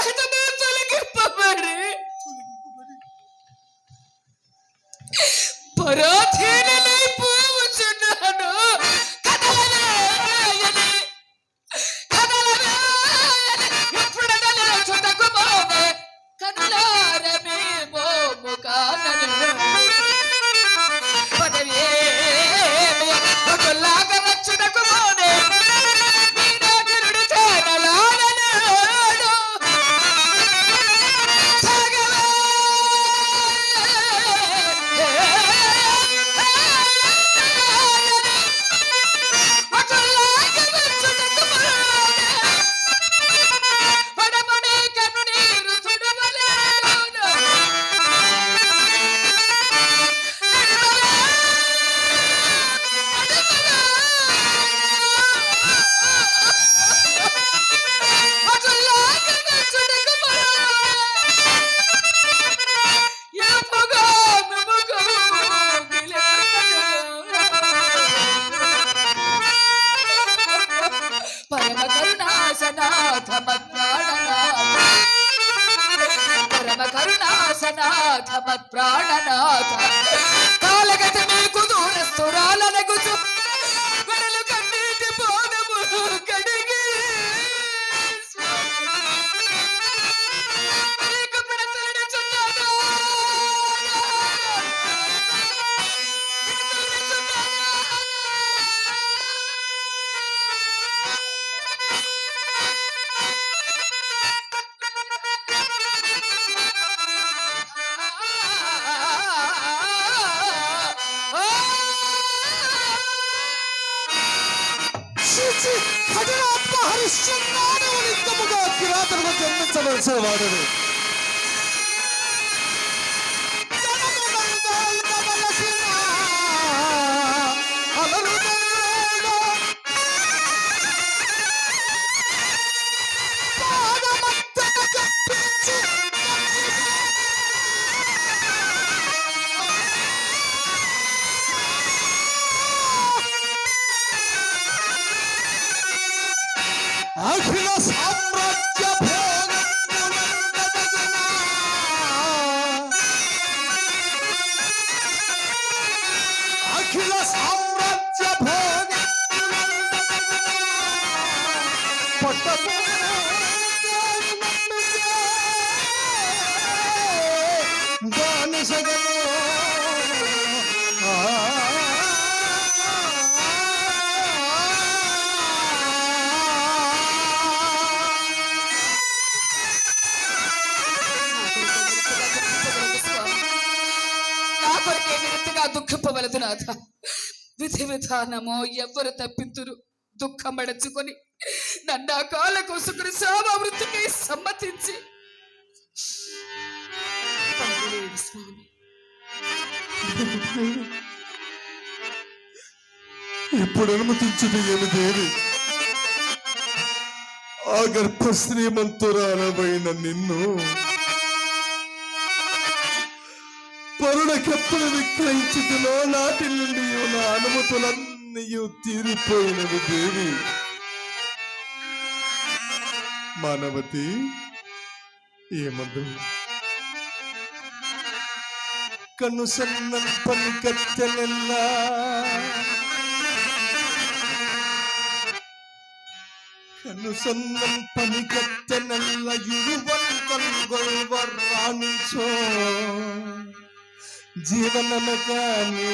দেখা যাবে పరమ కరుణాసనాథ మత్ప్రాణనాథ కాలగతి మీకు దూరస్తురాలనగుచు 是的吧对对 పట్టపు నా దుఃఖింపవలదు నాథ. విధి విధానమో ఎవరు తప్పింతురు. దుఃఖం అడచుకొని నన్ను ఆ కాల కోసుకుని సమ్మతించి పంపిణీ స్వామి. ఇప్పుడు అనుమతించుట ఏమి దేవి? ఆ గర్భ శ్రీమంతురాలమైన నిన్ను పరుడకెప్పుడు విక్రయించుతులో నాటి నుండి నా అనుమతులన్నీ తీరిపోయినవి దేవి. మానవతి ಕಣ್ಣು ಸನ್ನಪ್ಪನ ಕತ್ತಲೆಲ್ಲ ಕಣ್ಣು ಸನ್ನಪ್ಪನ ಕತ್ತನೆಲ್ಲ ಇಳುವನ್ ಕಣ್ಣುಗೊಳ್ಳುವ ರಾಣಿಸೋ ಜೀವನ ಮಗಾನೇ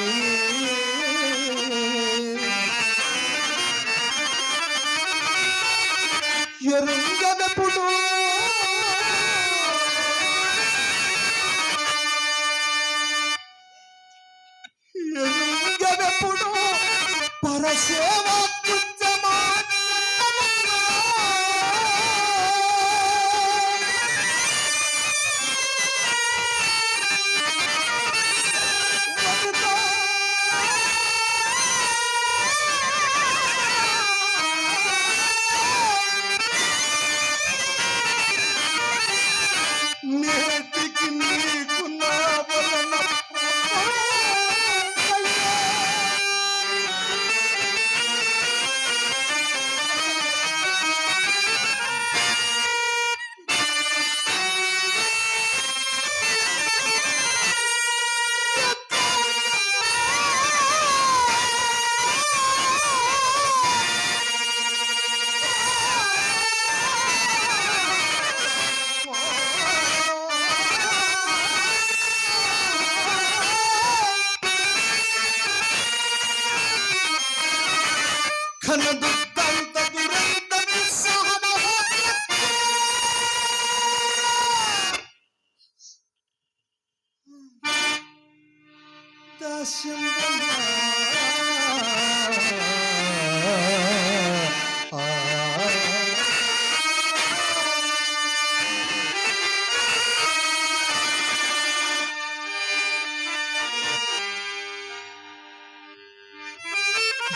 ಎರಂಗದ జీవనమ కానీ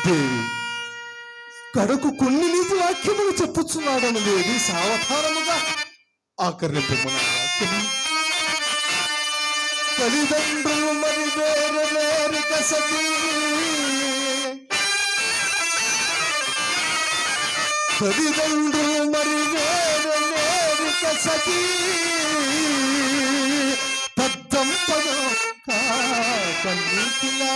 Boom. కడకు కొన్ని నీతి వాక్యములు చెప్పుచున్నాడను దేవి సావధానముగా ఆకర్ణింపు మన వాక్యము. తల్లిదండ్రులు మరి వేరు వేరు కసతి. తల్లిదండ్రులు మరి వేరు వేరు కసతి. తద్దంపగా కన్నీటిలా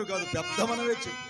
మనవి కాదు పెద్ద మనవే చెప్పు.